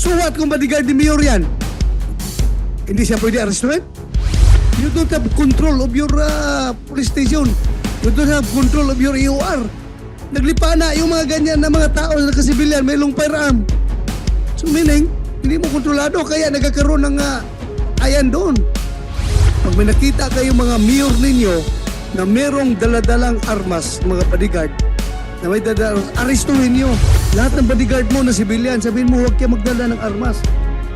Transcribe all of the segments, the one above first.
So what kung bodyguard ni Mayor yan? Hindi siya pwede arrestuin? You don't have control of your uh, police station. You don't have control of your EOR. Naglipa na yung mga ganyan na mga tao na kasibilyan, may long firearm. So meaning, hindi mo kontrolado kaya nagkakaroon ng uh, ayan doon. Pag may nakita kayo mga mayor ninyo na merong daladalang armas, mga bodyguard, na may dadalang, arestuhin nyo. Lahat ng bodyguard mo na civilian, sabihin mo huwag kayo magdala ng armas.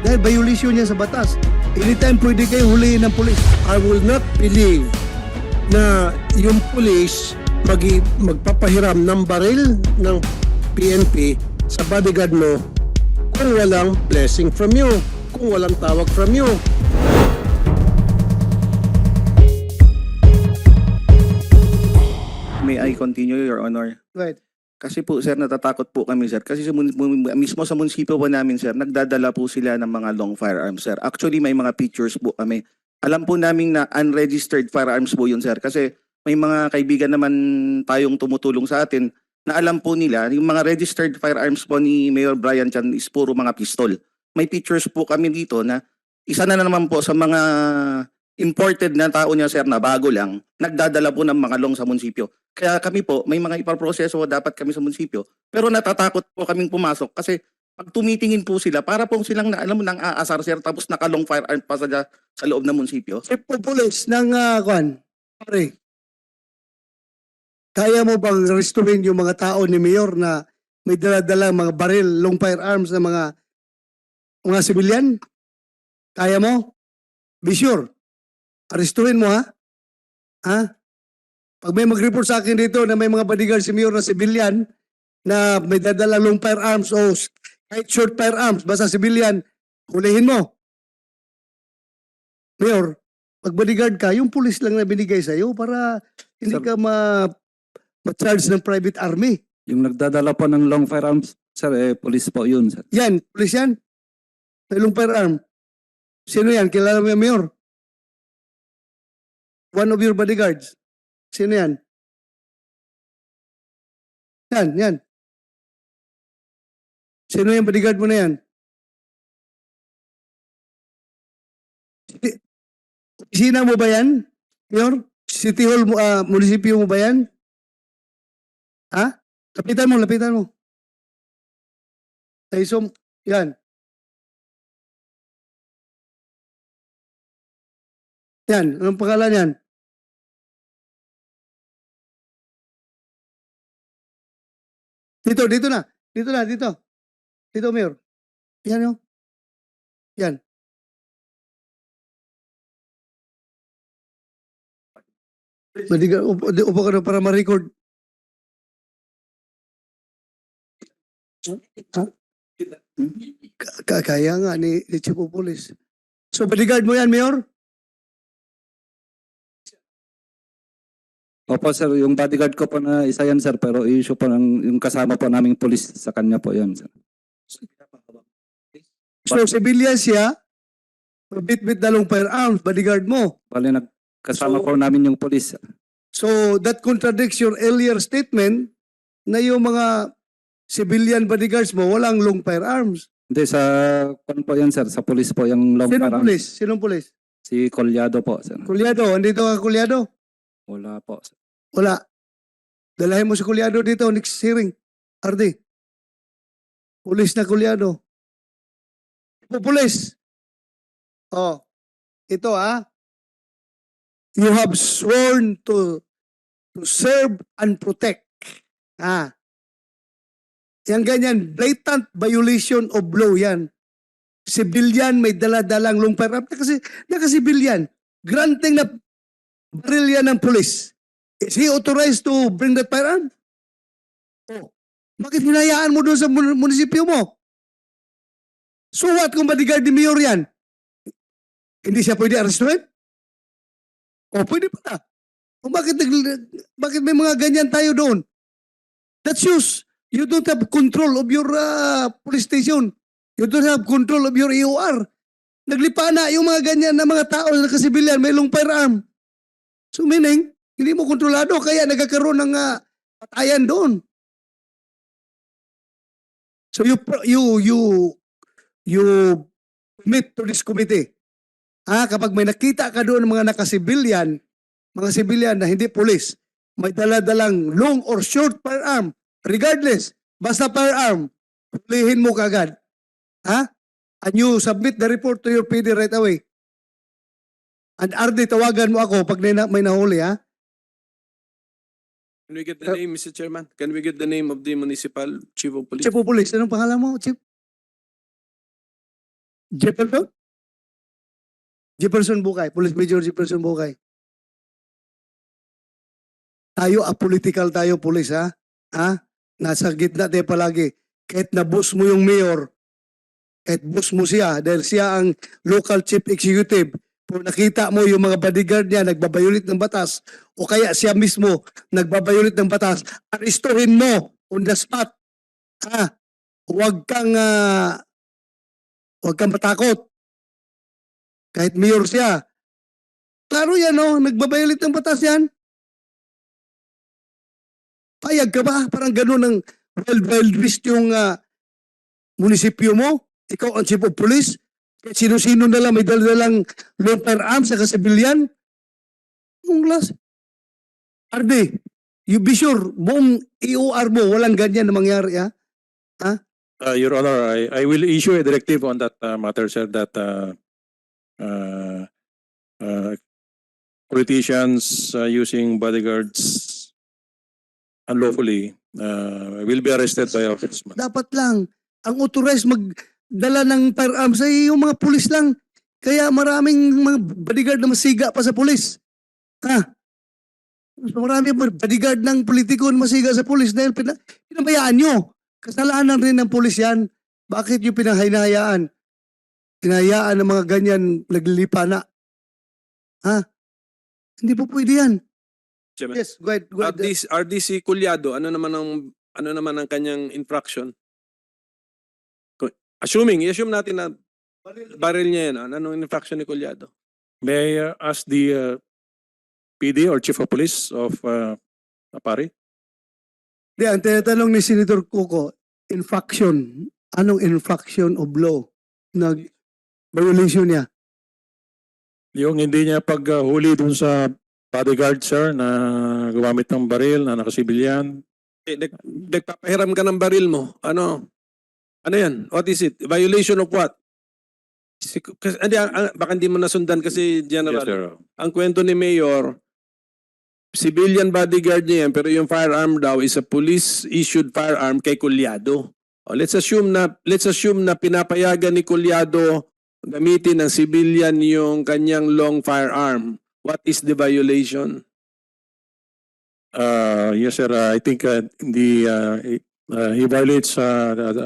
Dahil violation niya sa batas. Anytime pwede kayo huliin ng pulis. I will not believe na yung police magi, magpapahiram ng baril ng PNP sa bodyguard mo kung walang blessing from you, kung walang tawag from you. May I continue, Your Honor? Right. Kasi po, sir, natatakot po kami, sir. Kasi mismo sa munisipyo po namin, sir, nagdadala po sila ng mga long firearms, sir. Actually, may mga pictures po kami. Alam po namin na unregistered firearms po yun, sir. Kasi may mga kaibigan naman tayong tumutulong sa atin na alam po nila, yung mga registered firearms po ni Mayor Brian Chan is puro mga pistol. May pictures po kami dito na isa na naman po sa mga imported na tao niya, sir, na bago lang, nagdadala po ng mga long sa munisipyo. Kaya kami po, may mga ipaproseso dapat kami sa munisipyo. Pero natatakot po kaming pumasok kasi pag tumitingin po sila, para po silang na, alam mo, nang aasar sir, tapos nakalong firearm pa sa, sa loob ng munisipyo. Of Police ng uh, kwan, pare, kaya mo bang restorin yung mga tao ni Mayor na may dala-dala mga baril, long firearms na mga mga civilian? Kaya mo? Be sure. Arestuhin mo ha? Ha? Pag may mag-report sa akin dito na may mga bodyguard si Mayor na civilian na may dadala long firearms o kahit short firearms, basta civilian, hulihin mo. Mayor, pag bodyguard ka, yung pulis lang na binigay sa'yo para hindi Sir. ka ma ma-charge ng private army. Yung nagdadala po ng long firearms, sir, eh, police po yun, sir. Yan, pulis yan. May long firearm. Sino yan? Kilala mo yung mayor? One of your bodyguards. Sino yan? Yan, yan. Sino yung bodyguard mo na yan? Si- Sina mo ba yan? Mayor? City Hall ah, munisipyo mo ba yan? Ha? Lapitan mo, lapitan mo. Ay, so, yan. Yan, anong pangalan yan? Dito, dito na. Dito na, dito. Dito, Mayor. Yan yun. Yan. Madiga, upo, di- upo ka na para ma-record. Ha? Ka- ka- Kaya nga ni, ni Chief of Police. So, bodyguard mo yan, Mayor? Opo, sir, yung bodyguard ko po na isa yan, sir, pero issue po ng, yung kasama po naming police sa kanya po yan, sir. So, civilian siya, bit-bit na long firearms, bodyguard mo. Bali, nagkasama So- po namin yung police. So, that contradicts your earlier statement na yung mga civilian bodyguards mo, walang long firearms. Hindi, sa, kung po yan, sir, sa police po yung long Sinong firearms. pulis? Sinong pulis? Si Colyado po, sir. Kulyado, andito ka Kulyado? Wala po. Wala. Dalahin mo si Kulyado dito, next hearing. Ardi. Pulis na Kulyado. Ito, pulis. Oh. Ito ah. You have sworn to to serve and protect. Ah. Yan ganyan, blatant violation of law yan. Civilian may dala-dalang long firearm. Kasi, naka-civilian. Granting na baril yan ng police. Is he authorized to bring that firearm? Oh. Bakit hinayaan mo doon sa mun- munisipyo mo? So what kung bodyguard ni Mayor yan? Hindi siya pwede arrestuin? O pwede pala. O bakit, bakit may mga ganyan tayo doon? That's use. You don't have control of your uh, police station. You don't have control of your EOR. Naglipa na yung mga ganyan na mga tao na kasibilyan, may long firearm. So meaning, hindi mo kontrolado kaya nagkakaroon ng uh, patayan doon. So you you you you commit to this committee. Ah, kapag may nakita ka doon ng mga nakasibilyan, mga sibilyan na hindi pulis, may daladalang long or short firearm, regardless, basta firearm, hulihin mo kagad. Ha? And you submit the report to your PD right away. And RD, tawagan mo ako pag may, na- may nahuli, ha? Can we get the name, Mr. Chairman? Can we get the name of the municipal chief of police? Chief of Police, anong pangalan mo, Chief? Jefferson? Jefferson Bukay, Police Major Jefferson Bukay. Tayo, apolitical tayo, police, ha? Ha? Nasa gitna tayo palagi. Kahit na-boss mo yung mayor, kahit boss mo siya, dahil siya ang local chief executive, kung nakita mo yung mga bodyguard niya nagbabayulit ng batas, o kaya siya mismo nagbabayulit ng batas, aristuhin mo on the spot. Ha? Huwag kang ah, huwag kang matakot. Kahit mayor siya. Klaro yan, no? Nagbabayulit ng batas yan. Payag ka ba? Parang ganun ang wild wild west yung ah, munisipyo mo. Ikaw ang chief of police. Sino-sino na lang may dalalang long firearms sa kasibilyan. Ang last. RD, you be sure, buong EOR mo, walang ganyan na mangyari, ha? Uh, Your Honor, I, I will issue a directive on that uh, matter, sir, that uh, uh, uh, politicians uh, using bodyguards unlawfully uh, will be arrested by our policemen. dapat lang ang authorized magdala ng firearms ay yung mga pulis lang. Kaya maraming mga bodyguard na masiga pa sa pulis. Ha? So marami bodyguard ng politiko na masiga sa pulis dahil pina, pinabayaan nyo. Kasalanan rin ng pulis yan. Bakit nyo pinahinahayaan? Pinahayaan ng mga ganyan naglilipa na. Ha? Hindi po pwede yan. Chairman. Yes, go ahead. Go ahead. RDC, RDC Culyado, ano naman ang ano naman ang kanyang infraction? Assuming, i-assume natin na baril niya yan. Ano ang infraction ni Culyado? May I uh, ask the uh, PD or Chief of Police of uh, Apari? Di, ang tinatanong ni Senator Cuco, infraction. Anong infraction of law? Nag violation niya. Yung hindi niya paghuli dun sa bodyguard, sir, na gumamit ng baril, na nakasibilyan, Eh, nag, nagpapahiram ka ng baril mo. Ano? Ano yan? What is it? Violation of what? Si- Kasi, hindi, ah, ah, baka hindi mo nasundan kasi Yes, general. sir. ang kwento ni Mayor, civilian bodyguard niya yan, pero yung firearm daw is a police issued firearm kay Kulyado. O, let's assume na let's assume na pinapayagan ni Kulyado gamitin ng civilian yung kanyang long firearm. What is the violation? Uh, yes, sir. Uh, I think uh, the uh, he- uh, he violates uh, the, the,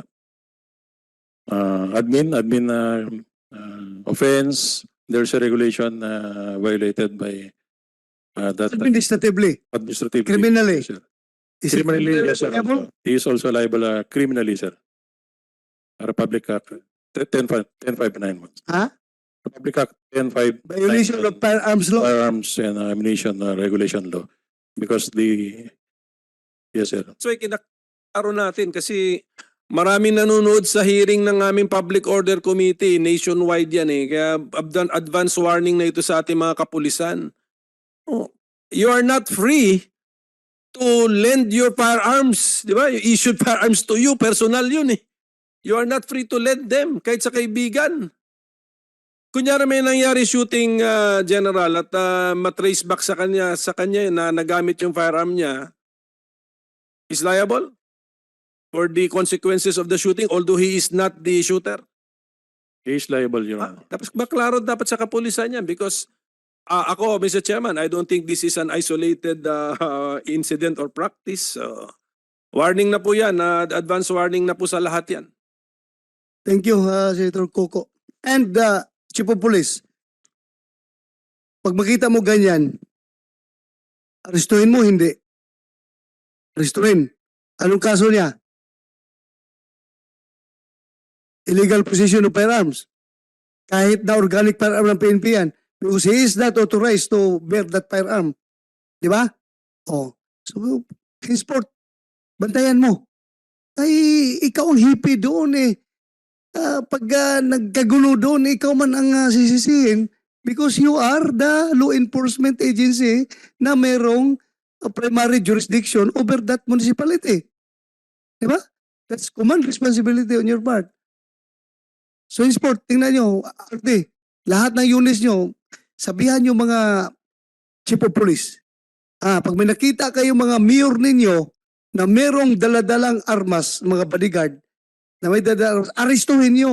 uh, admin admin uh, uh, offense. There's a regulation uh, violated by uh, that Administratively. administrative. Criminally. Yes, sir. Is it Criminally, yes, sir. liable? He is also liable uh, criminally, sir. Republic Act 10591. Ha? Republic Act 105 Violation of firearms law. firearms and uh, ammunition uh, regulation law because the yes sir So kinakaro natin kasi maraming nanonood sa hearing ng aming Public Order Committee. Nationwide yan eh. Kaya advance warning na ito sa ating mga kapulisan. Oh, you are not free to lend your firearms. Di ba? You issued firearms to you. Personal yun eh. You are not free to lend them kahit sa kaibigan. Kunyari may nangyari shooting uh, general at uh, matrace back sa kanya sa kanya na nagamit yung firearm niya is liable for the consequences of the shooting although he is not the shooter. he is liable your Ah, honor dapat maklaro dapat sa kapulisan yan because ah, ako, Mr. Chairman, I don't think this is an isolated uh, incident or practice. So, warning na po yan, na advance warning na po sa lahat yan. Thank you, uh, Senator Coco. And uh, Chief of Police, pag makita mo ganyan, arestuhin mo, hindi. Arestuhin. Anong kaso niya? Illegal possession of firearms. Kahit na organic firearm ng PNP yan. Because he is not authorized to bear that firearm. Di ba? Oh. So, henceforth, bantayan mo. Ay, ikaw ang hippie doon eh. ah, pag ah, nagkagulo doon, ikaw man ang ah, sisisihin because you are the law enforcement agency na merong ah, primary jurisdiction over that municipality. Di ba? That's command responsibility on your part. So in sport, tingnan nyo, arte, lahat ng units nyo, sabihan nyo mga chief of police. Ah, pag may nakita kayo mga mayor ninyo na merong daladalang armas, mga bodyguard, na may daladalang armas, arestuhin nyo.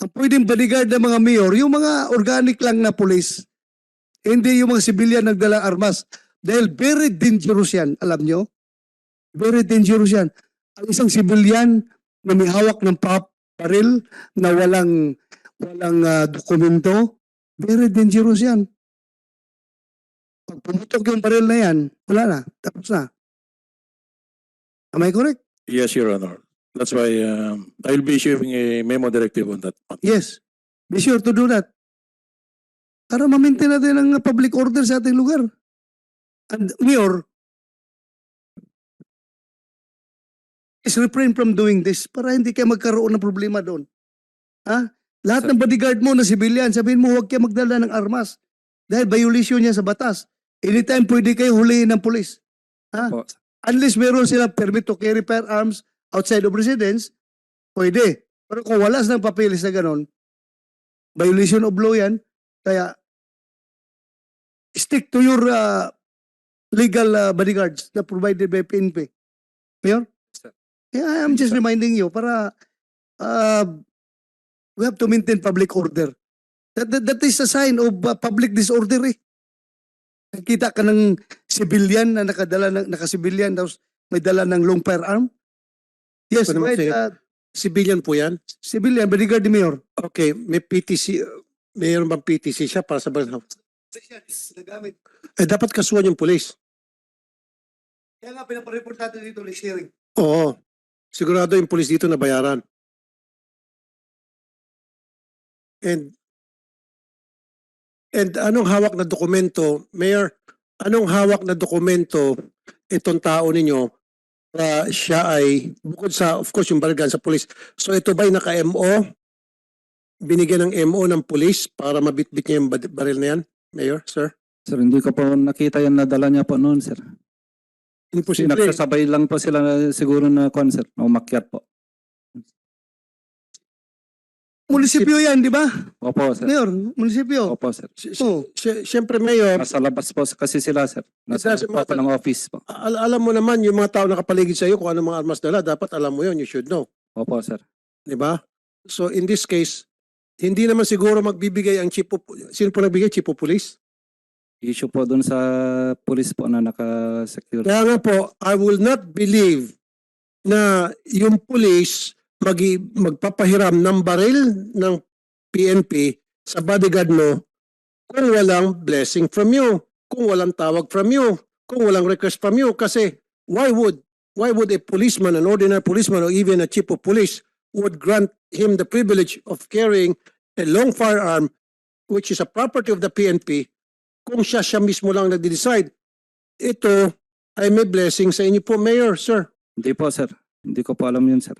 Ang pwedeng bodyguard ng mga mayor, yung mga organic lang na police. Hindi yung mga civilian nagdala armas. Dahil very dangerous yan, alam nyo? Very dangerous yan. Ang isang civilian na may hawak ng pap, baril, na walang walang ah, dokumento, very dangerous yan. Pag pumutok yung baril na yan, wala na, tapos na. Am I correct? Yes, Your Honor. That's why um, I'll be issuing a memo directive on that. Yes. Be sure to do that. Para ma-maintain natin ang public order sa ating lugar. And Mayor, is refrain from doing this para hindi kayo magkaroon ng problema doon. Ha? Lahat ng bodyguard mo na civilian, sabihin mo huwag kayo magdala ng armas. Dahil violation niya sa batas. Anytime pwede kayo huliin ng pulis. Ha? Po. Unless meron sila permit to carry firearms outside of residence, pwede. Pero kung wala silang papeles na ganon, violation of law yan. Kaya, stick to your uh, legal uh, bodyguards na provided by PNP. Mayor? Yeah, I'm just reminding you para uh, we have to maintain public order. That, that, that is a sign of uh, public disorder eh. Nakita ka ng civilian na nakadala ng nakasibilyan tapos may dala ng long firearm. Yes, Ano naman right, uh, Civilian po yan? civilian, bodyguard ni Mayor. Okay, may PTC, mayroon bang PTC siya para sa baril? Nagamit. Eh, dapat kasuhan yung police. Kaya nga pinapareport natin dito next hearing. Oo. Sigurado yung police dito na bayaran. And and anong hawak na dokumento, Mayor, anong hawak na dokumento itong tao ninyo na siya ay, bukod sa, of course, yung bargan sa police. So ito ba'y naka-MO? Binigyan ng MO ng police para mabitbit niya yung baril na yan, Mayor, sir? Sir, hindi ko po nakita yan na dala niya po noon, sir. Kasi Imposible. nagsasabay lang po sila na- siguro na concert, na umakyat po. Munisipyo yan, di ba? Opo, sir. Mayor, munisipyo. Opo, sir. Oh. Si- Siyempre, Mayor, Nasa labas po kasi sila, sir. Nasa labas po matter. ng office po. Al- alam mo naman yung mga tao nakapaligid sa iyo kung ano mga armas dala, dapat alam mo yon, you should know, Opo, sir. 'di ba? So in this case, hindi naman siguro magbibigay ang chief of, sino po nagbigay chief of police? Issue po doon sa police po na naka-secure. Kaya nga po, I will not believe na yung police magi, magpapahiram ng baril ng PNP sa bodyguard mo kung walang blessing from you, kung walang tawag from you, kung walang request from you. Kasi why would why would a policeman, an ordinary policeman or even a chief of police would grant him the privilege of carrying a long firearm which is a property of the PNP kung siya siya mismo lang nagde-decide. Ito ay may blessing sa inyo po, Mayor, sir. Hindi po, sir. Hindi ko po alam yun, sir.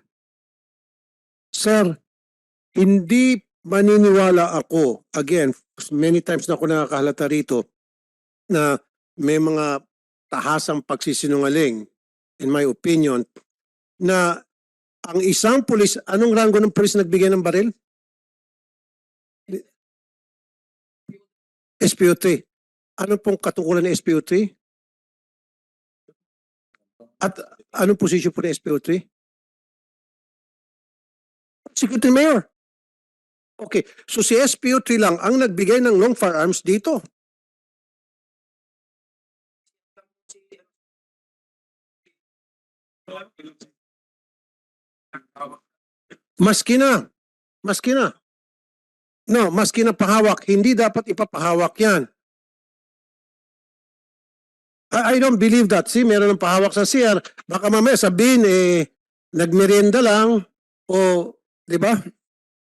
Sir, hindi maniniwala ako, again, many times na ako nakakahalata rito, na may mga tahasang pagsisinungaling, in my opinion, na ang isang pulis, anong rango ng pulis nagbigay ng baril? SPO3. Ano pong katungkulan ng SPO3? At anong posisyon po ng SPO3? Secretary Mayor. Okay, so si SPO3 lang ang nagbigay ng long firearms dito. Maski na, maski na. No, maski na pahawak, hindi dapat ipapahawak yan. I, don't believe that. See, meron ng pahawak sa CR. Baka mamaya sabihin, eh, nagmerienda lang o, di ba?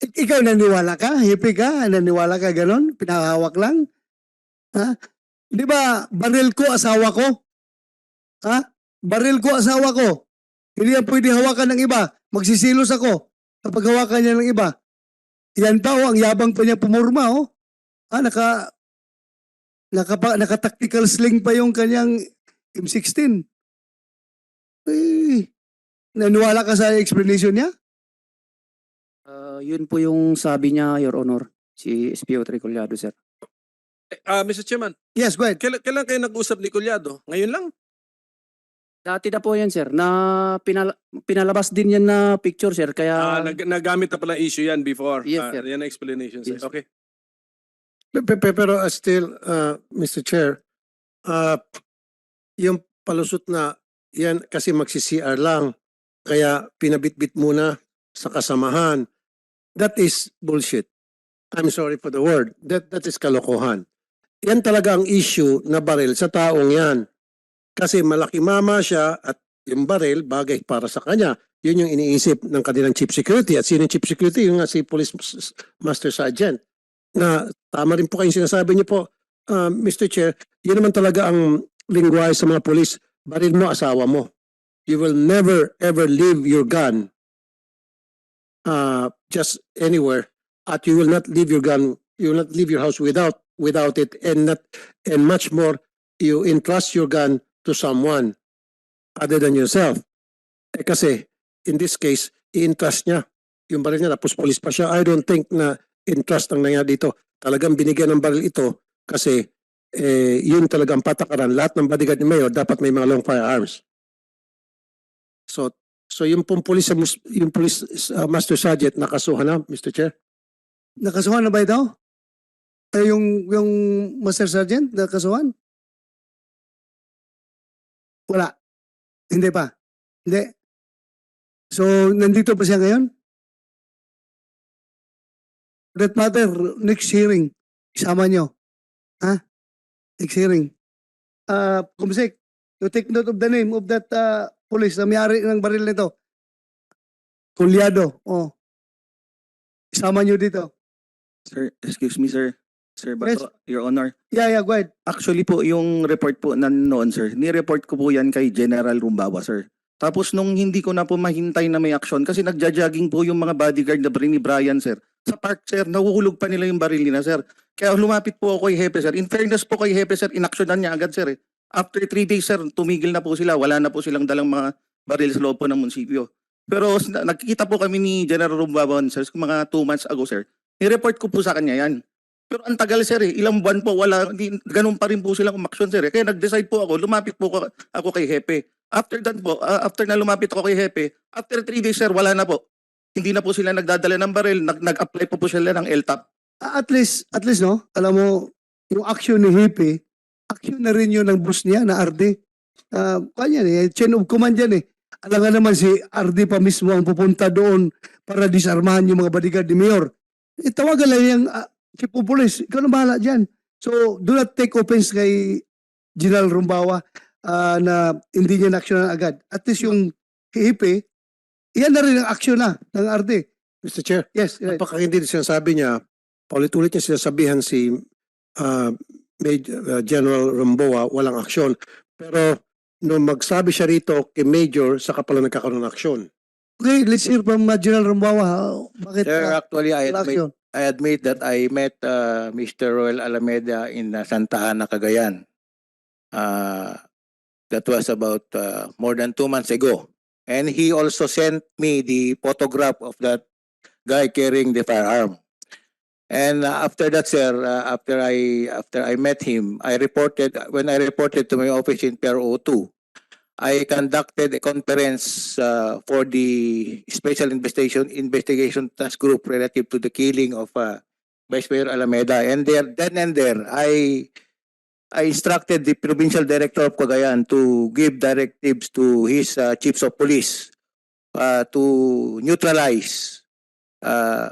Ik- ikaw naniwala ka? Hippie ka? Naniwala ka ganon? Pinahawak lang? Ha? Di ba, baril ko asawa ko? Ha? Baril ko asawa ko. Hindi yan pwede hawakan ng iba. Magsisilos ako. Kapag hawakan niya ng iba, yan pa oh, ang yabang pa niya pumurma oh. Ah, naka, naka, naka-tactical sling pa yung kanyang M16. Eh, naniwala ka sa explanation niya? Ah, yun po yung sabi niya, Your Honor, si SPO Tricollado, sir. Ah, Mr. Chairman, Yes, go ahead. kailan, kailan kayo nag-usap ni Collado? Ngayon lang? Dati na po yan, sir, na pinal- pinalabas din yan na picture, sir, Ah, kaya... nag- nagamit na pala issue yan before. Yes, Ah, sir. yan ang explanation, sir. Yes. Okay. Pe- pe- pe- Pero uh, still, uh, Mr. Chair, uh, yung palusot na yan kasi magsi-CR lang, kaya pinabitbit muna sa kasamahan. That is bullshit. I'm sorry for the word. That, that is kalokohan. Yan talaga ang issue na baril sa taong yan. Kasi malaki mama siya at yung baril bagay para sa kanya. Yun yung iniisip ng kanilang chief security. At sino yung chief security? Yung nga si Police Master Sergeant na tama rin po kayong sinasabi niyo po, uh, Mr. Chair, yun naman talaga ang lingwahe sa mga polis. Baril mo, asawa mo. You will never ever leave your gun uh, just anywhere at you will not leave your gun you will not leave your house without without it and not and much more you entrust your gun to someone other than yourself eh kasi in this case i-entrust niya yung baril niya tapos police pa siya I don't think na entrust ang nangyari dito. Talagang binigyan ng baril ito kasi eh, yun talagang patakaran. Lahat ng bodyguard ni Mayor dapat may mga long firearms. So, so yung pong police, yung police uh, master sergeant nakasuhan na, Mr. Chair. Nakasuhan na ba ito? Eh, yung, yung Master Sergeant, nakasuhan? Wala. Hindi pa. Hindi. So, nandito pa siya ngayon? That matter, next hearing, isama nyo. Ha? Next hearing. Uh, Kumsik, you take note of the name of that uh, police na may-ari ng baril nito. Kulyado. Oh. Isama nyo dito. Sir, excuse me, sir. Sir Yes. Bato, Your Honor. Yeah, yeah, go ahead. Actually po, yung report po na noon, sir, ni-report ko po yan kay General Rumbawa, sir. Tapos nung hindi ko na po mahintay na may aksyon, kasi nagja-jogging po yung mga bodyguard na ni Brian, sir. Sa park, sir, nahuhulog pa nila yung baril nila, sir. Kaya lumapit po ako kay Hepe, sir. In fairness po kay Hepe, sir, inaksyonan niya agad, sir. Eh. After three days, sir, tumigil na po sila. Wala na po silang dalang mga baril sa loob po ng munisipyo. Pero s- na- nagkikita po kami ni General Rumbawan, sir, mga two months ago, sir. Ni-report ko po sa kanya yan. Pero ang tagal, sir, eh. Ilang buwan po, wala, di, ganun pa rin po silang umaksyon, sir. Eh. Kaya nag-decide po ako, lumapit po ko, ako kay Hepe. After that po, ah, after na lumapit ako kay Hepe, after three days, sir, wala na po. Hindi na po sila nagdadala ng baril, nag- nag-apply po po sila ng LTAP. Ah, at least, at least, no? Alam mo, yung action ni Hippie, action na rin yun ng boss niya, na RD. Uh, kanya eh, chain of command yan eh. Alam nga naman si RD pa mismo ang pupunta doon para disarmahan yung mga bodyguard ni Mayor. Eh, tawagan lang yung uh, chief of police. Ikaw na bahala dyan. So, do not take offense kay General Rumbawa ah, na hindi niya na-action agad. At least yung Hippie, yan na rin ang action na ng RD. Mr. Chair, Yes, right. napakahindi din sinasabi niya, paulit-ulit niya sinasabihan si uh, Major, uh, General Ramboa, walang aksyon. Pero nung magsabi siya rito kay Major, saka pala nagkakaroon ng aksyon. Okay, let's hear from uh, General Rumbawa. Bakit Sir, uh, actually, I wala admit? I admit that I met uh, Mr. Royal Alameda in uh, Santa Ana, Cagayan. Uh, that was about uh, more than two months ago. And he also sent me the photograph of that guy carrying the firearm. And uh, after that, sir, uh, after I after I met him, I reported when I reported to my office in Pier 02, I conducted a conference uh, for the special investigation investigation task group relative to the killing of uh, Vice Mayor Alameda. And there, then and there, I I instructed the provincial director of Cagayan to give directives to his uh, chiefs of police uh, to neutralize uh,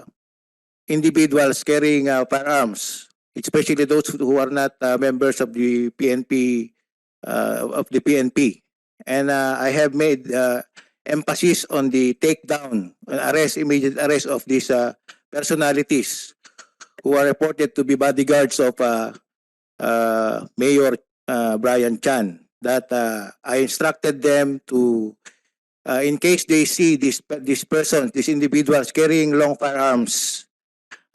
individuals carrying uh, firearms, especially those who are not uh, members of the PNP uh, of the PNP and uh, I have made uh, emphasis on the takedown, arrest, immediate arrest of these uh, personalities who are reported to be bodyguards of uh, uh, Mayor uh, Brian Chan. That uh, I instructed them to uh, in case they see this this person, these individuals carrying long firearms,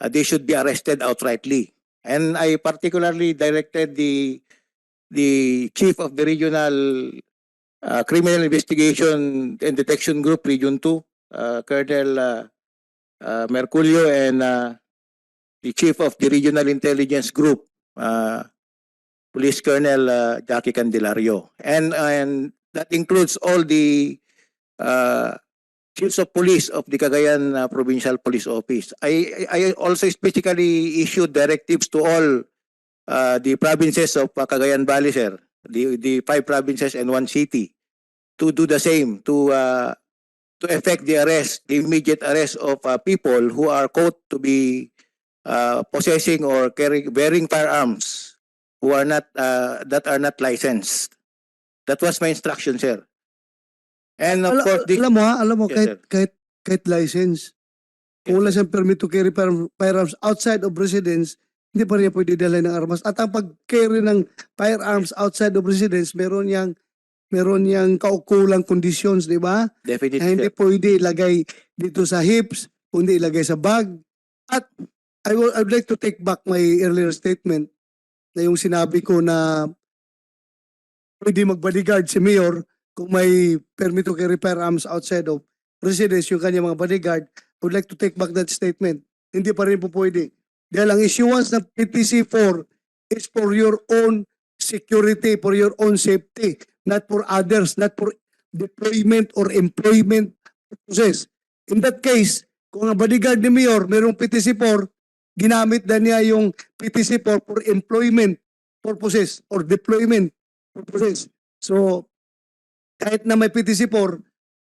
uh, they should be arrested outrightly. And I particularly directed the the chief of the regional uh, criminal investigation and detection group, Region 2, uh, Colonel uh, uh, Merculio, and uh, the chief of the regional intelligence group, uh, Police Colonel uh, Jackie Candelario. And, and that includes all the uh, chiefs of police of the Cagayan uh, Provincial Police Office. I, I also specifically issued directives to all uh, the provinces of uh, Cagayan Valley, sir, the, the five provinces and one city, to do the same, to uh, to effect the arrest, the immediate arrest of uh, people who are caught to be uh, possessing or carrying bearing firearms who are not uh, that are not licensed. That was my instruction, sir. And of Ala- course, the, alam mo ha, alam mo, Yes, kahit, sir. kahit, kahit license, kung wala siyang permit to carry fire- firearms outside of residence, hindi pa rin niya pwede dalhin ng armas. At ang pag-carry ng firearms outside of residence, meron niyang meron niyang kaukulang conditions, di ba? definitely, Na hindi sir. pwede ilagay dito sa hips, kundi ilagay sa bag. At I will, I would like to take back my earlier statement na yung sinabi ko na pwede mag-bodyguard si Mayor kung may permit to carry firearms outside of residence yung kanya mga bodyguard. I would like to take back that statement. Hindi pa rin po pwede. Dahil ang issuance ng PTC4 is for your own security, for your own safety, not for others, not for deployment or employment purposes. In that case, kung ang bodyguard ni Mayor mayroong PTC4, ginamit na niya yung PTC4 for employment purposes or deployment purposes. So, kahit na may PTC4,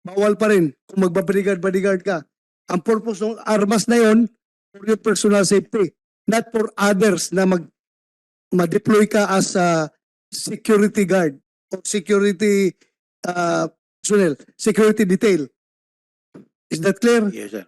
bawal pa rin kung magbabodyguard-bodyguard ka. Ang purpose ng armas na yon for your personal safety, not for others na mag ma-deploy ka as a security guard or security uh, personnel, security detail. Is that clear? Yes, sir.